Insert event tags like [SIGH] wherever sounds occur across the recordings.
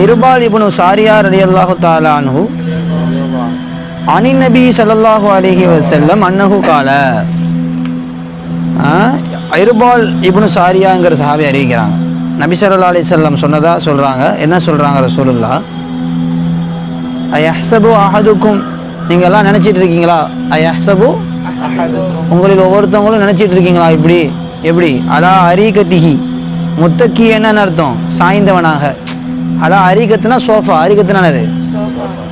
ஐருபால் இப்னு சாரியா ரலியல்லாஹு தஆலா அன்ஹு அனி நபி ஸல்லல்லாஹு அலைஹி வஸல்லம் அன்னஹு கால ஐருபால் இப்னு சாரியாங்கிற சஹாபி அறிவிக்கிறாங்க. நபி ஸல்லல்லாஹு அலைஹி வஸல்லம் சொன்னதா சொல்றாங்க. என்ன சொல்றாங்க ரசூலுல்லாஹ் அயஹ்சபு அஹதுக்கும் நீங்க எல்லாம் நினைச்சிட்டு இருக்கீங்களா? அயஹ்சபு உங்களில் ஒவ்வொருத்தவங்களும் நினைச்சிட்டு இருக்கீங்களா? இப்படி எப்படி? அலா அரிகத்திஹி முத்தக்கி என்னன்னு அர்த்தம்? சாய்ந்தவனாக. அலா அரிகத்துனா சோஃபா அரிகத்துனா என்னது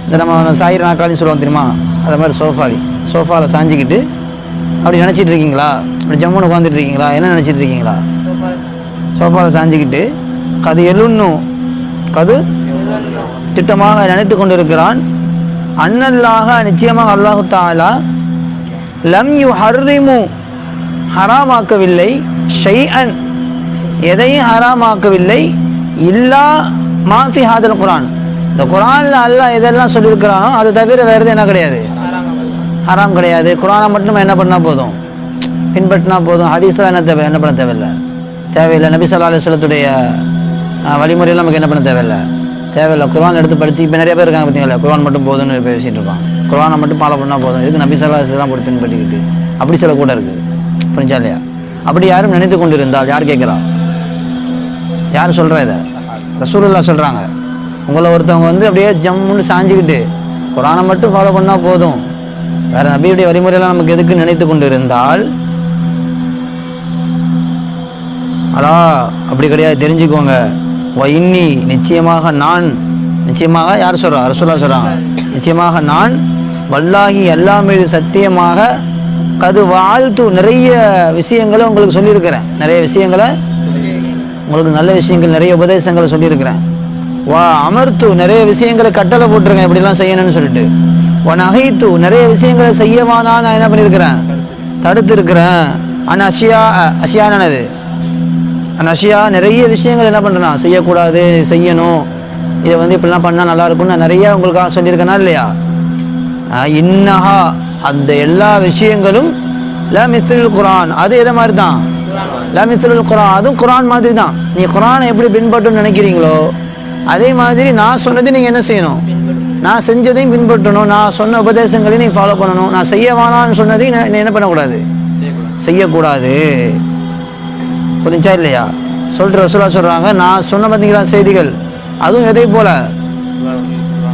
இந்த நம்ம சாயிர நாக்காளின்னு சொல்லுவோம் தெரியுமா? அது மாதிரி சோஃபாலி. சோஃபாவில் சாஞ்சிக்கிட்டு அப்படி நினச்சிட்டு இருக்கீங்களா? அப்படி ஜம்முன்னு உட்காந்துட்டு இருக்கீங்களா? என்ன நினச்சிட்டு இருக்கீங்களா? சோஃபாவில் சாஞ்சிக்கிட்டு கது எழுன்னும் கது திட்டமாக நினைத்து கொண்டிருக்கிறான். அன்னல்லாக நிச்சயமாக அல்லாஹு தாலா லம் யு ஹர்ரிமு ஹராமாக்கவில்லை. ஷைஅன் எதையும் ஹராமாக்கவில்லை. இல்லா மாஃபி ஹாதல் குரான் இந்த குரானில் அல்லாஹ் எதெல்லாம் சொல்லியிருக்கிறானோ அது தவிர வேறு எதுவும் என்ன கிடையாது. ஹராம் கிடையாது குரானை மட்டும் நம்ம என்ன பண்ணால் போதும் பின்பற்றினா போதும் ஹதீஸ்லாம் என்ன தேவை என்ன பண்ண தேவையில்லை தேவையில்லை நபி சொல்லா அலுவலத்துடைய வழிமுறையில் நமக்கு என்ன பண்ண தேவையில்லை தேவையில்லை குரான் எடுத்து படித்து இப்போ நிறைய பேர் இருக்காங்க பார்த்தீங்களா குரான் மட்டும் போதும்னு பேசிகிட்டு இருப்பான் குரானை மட்டும் ஃபாலோ பண்ணால் போதும் இதுக்கு நபி சொல்லா அலுவலாம் போட்டு பின்பற்றிக்கிட்டு அப்படி சில கூட இருக்குது புரிஞ்சா இல்லையா அப்படி யாரும் நினைத்து கொண்டிருந்தால் யார் கேட்குறா யார் சொல்கிறா இதை ரசூலுல்லா சொல்கிறாங்க உங்களை ஒருத்தவங்க வந்து அப்படியே ஜம்முன்னு சாஞ்சிக்கிட்டு குரானை மட்டும் ஃபாலோ பண்ணால் போதும். வேற நபியுடைய வழிமுறையெல்லாம் நமக்கு எதுக்கு நினைத்து கொண்டு இருந்தால் அடா அப்படி கிடையாது தெரிஞ்சுக்கோங்க. ஓ இன்னி நிச்சயமாக நான் நிச்சயமாக யார் சொல்கிறா ரசூலா சொல்றாங்க. நிச்சயமாக நான் வல்லாகி எல்லா மீது சத்தியமாக கது வாழ்த்து நிறைய விஷயங்களை உங்களுக்கு சொல்லியிருக்கிறேன். நிறைய விஷயங்களை உங்களுக்கு நல்ல விஷயங்கள் நிறைய உபதேசங்களை சொல்லியிருக்கிறேன். வா அமர்த்து நிறைய விஷயங்களை கட்டளை போட்டிருக்கேன் இப்படிலாம் செய்யணும்னு சொல்லிட்டு. உன் நகைத்து நிறைய விஷயங்களை செய்யவானா நான் என்ன பண்ணியிருக்கிறேன்? தடுத்து இருக்கிறேன் ஆனால் அஷியா அஷியானது அந்த அஷியா நிறைய விஷயங்கள் என்ன பண்ணுறேன்னா செய்யக்கூடாது செய்யணும். இதை வந்து இப்படிலாம் பண்ணால் நல்லா இருக்கும்னு நான் நிறைய உங்களுக்காக சொல்லியிருக்கேனா இல்லையா? இன்னஹா அந்த எல்லா விஷயங்களும் ல மிஸ்ரில் குரான். அது எதை மாதிரி தான் ல குரான் அதுவும் குரான் மாதிரி தான் நீ குரானை எப்படி பின்பற்றணும்னு நினைக்கிறீங்களோ அதே மாதிரி நான் சொன்னதை நீங்கள் என்ன செய்யணும்? நான் செஞ்சதையும் பின்பற்றணும். நான் சொன்ன உபதேசங்களையும் நீ ஃபாலோ பண்ணணும். நான் செய்ய வேணாம்னு சொன்னதையும் நான் நீ என்ன பண்ணக்கூடாது? செய்யக்கூடாது. புரிஞ்சா இல்லையா? சொல்லிட்டு ரசூலா சொல்கிறாங்க நான் சொன்ன பார்த்தீங்களா செய்திகள்? அதுவும் எதை போல?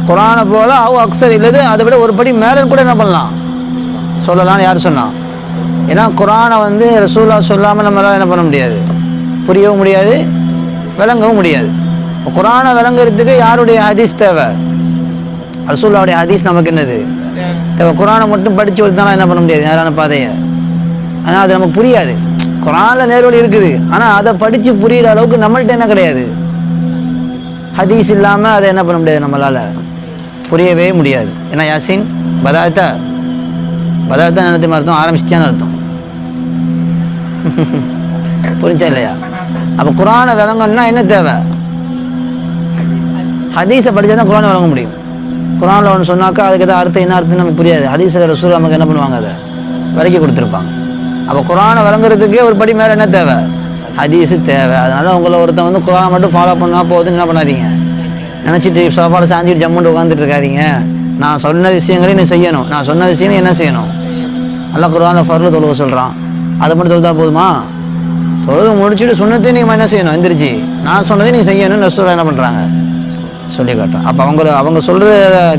குரானை போல அவ அக்சர் இல்லது அதை விட ஒரு படி மேலே கூட என்ன பண்ணலாம்? சொல்லலாம்னு யார் சொன்னான் ஏன்னா குரானை வந்து ரசூலா சொல்லாமல் நம்மளால் என்ன பண்ண முடியாது? புரியவும் முடியாது விளங்கவும் முடியாது. குரானை விளங்குறதுக்கு யாருடைய ஹதீஸ் தேவை? ரசூல்லாவுடைய ஹதீஸ் நமக்கு என்னது? தேவை. குரானை மட்டும் படித்து கொடுத்தாலும் என்ன பண்ண முடியாது? நேரான பாதையை. ஆனால் அது நமக்கு புரியாது. குரானில் நேர்வழி இருக்குது. ஆனால் அதை படித்து புரியிற அளவுக்கு நம்மள்ட்ட என்ன கிடையாது? ஹதீஸ் இல்லாமல் அதை என்ன பண்ண முடியாது நம்மளால்? புரியவே முடியாது. ஏன்னா யாசின் பதாத்தா. பதாத்தா என்னத்தையும் அர்த்தம்? ஆரம்பிச்சிச்சான்னு அர்த்தம். [LAUGHS] புரிஞ்சா இல்லையா அப்போ குரானை விளங்கன்னா என்ன தேவை? ஹதீஸை படித்தா தான் குரானை விளங்க முடியும். குரானில் ஒன்று சொன்னாக்கா அதுக்கு எதாவது அர்த்தம் என்ன அர்த்தம் நமக்கு புரியாது. ஹதீஸில் ரசூல் நமக்கு என்ன பண்ணுவாங்க அதை? விலக்கி கொடுத்துருப்பாங்க. அப்போ குரானை விளங்குறதுக்கே ஒரு படி மேலே என்ன தேவை? ஹதீஸு தேவை. அதனால் உங்களை ஒருத்தன் வந்து குரானை மட்டும் ஃபாலோ பண்ணால் போகுதுன்னு என்ன பண்ணாதீங்க? நினச்சிட்டு சோஃபாவில் சாஞ்சிட்டு ஜம்முண்டு உட்காந்துட்டு இருக்காதிங்க. நான் சொன்ன விஷயங்களையும் நீ செய்யணும். நான் சொன்ன விஷயம் என்ன செய்யணும்? நல்லா குரானில் ஃபர்லு தொழுக சொல்கிறான் அதை மட்டும் தொழுதா போதுமா? தொழுது முடிச்சுட்டு சொன்னதே நீங்கள் என்ன செய்யணும்? எந்திரிச்சு. நான் சொன்னதையும் நீ செய்யணும்னு ரசூலா என்ன பண்ணுறாங்க சொல்லி காட்டுறோம் அப்போ அவங்க அவங்க சொல்கிறத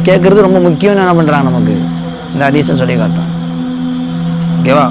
கேட்குறது ரொம்ப முக்கியம்னு என்ன பண்ணுறாங்க நமக்கு? இந்த ஹதீஸை சொல்லி காட்டுறோம் ஓகேவா